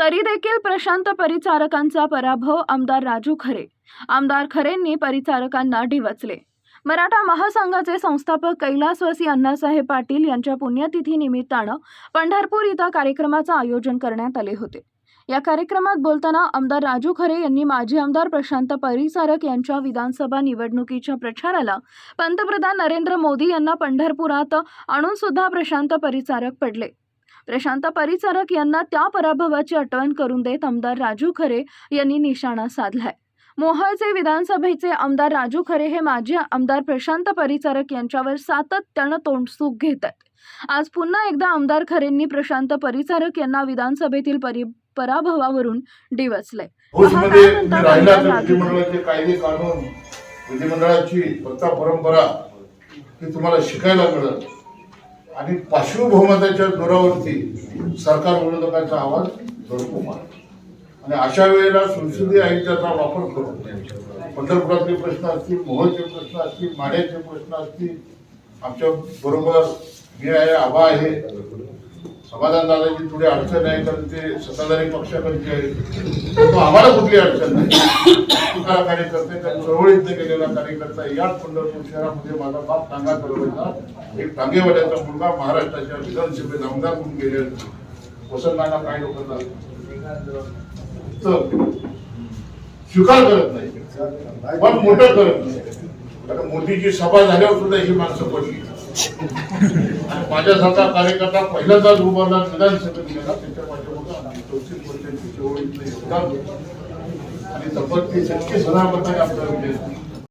तरी देखील प्रशांत परिचारकांचा पराभव आमदार राजू खरे. आमदार खरेंनी परिचारकांना डिवचले. मराठा महासंघाचे संस्थापक कैलासवासी अण्णासाहेब पाटील यांच्या पुण्यतिथी निमित्तानं पंढरपूर इथं कार्यक्रमाचं आयोजन करण्यात आले होते. या कार्यक्रमात बोलताना आमदार राजू खरे यांनी माजी आमदार प्रशांत परिचारक यांच्या विधानसभा निवडणुकीच्या प्रचाराला पंतप्रधान नरेंद्र मोदी यांना पंढरपुरात आणून सुद्धा प्रशांत परिचारक पडले. प्रशांत परिचारक यांना त्या पराभवाची आठवण करून देत आमदार राजू खरे यांनी निशाणा साधलाय. मोहोळचे विधानसभेचे आमदार राजू खरे हे माजी आमदार प्रशांत परिचारक यांच्यावर सातत्यानं तोंडसूक घेत आहेत आज पुन्हा एकदा आमदार खरेंनी प्रशांत परिचारक यांना विधानसभेतील परि पराभवावरून तर पंतप्रधान विधिमंडळाचे कायदे कानून विधिमंडळाची प्रथा परंपरा ही तुम्हाला शिकायला मिळत आणि पार्श्वभूमताच्या जोरावरती सरकार विरोधकांचा आवाज झळकू मारतो आणि अशा वेळेला संसदीय आयुक्ताचा वापर करून पंढरपुरातले प्रश्न असतील मोहचे प्रश्न असतील माड्याचे प्रश्न असतील आमच्या बरोबर मी आहे आबा आहे समाधान दादाची थोडी अडचण आहे कारण ते सत्ताधारी पक्षाकडचे आहेत. तो आम्हाला कुठली अडचण नाही. तुकारा कार्यकर्ते त्या चळवळीतनं गेलेला कार्यकर्ता याच पंढरपूर शहरामध्ये माझा बाप टांगा चालवायचा एक टांगेवाल्याचा मुलगा महाराष्ट्राच्या विधानसभेत आमदार म्हणून गेले वसंतांना काय लोकांना? तर स्वीकार करत नाही. पण मोठं करत नाही. कारण मोदीची सभा झाल्यावर सुद्धा ही माणसं पडली. माझ्यासारखा कार्यकर्ता पहिल्यांदाच उभारला शकत गेला त्याच्या पाठीमागं आमची चौतीस वर्षांची चळवळीतलं होतं. आणि तब्बल ती शक्य सदापताने आपल्याला विजय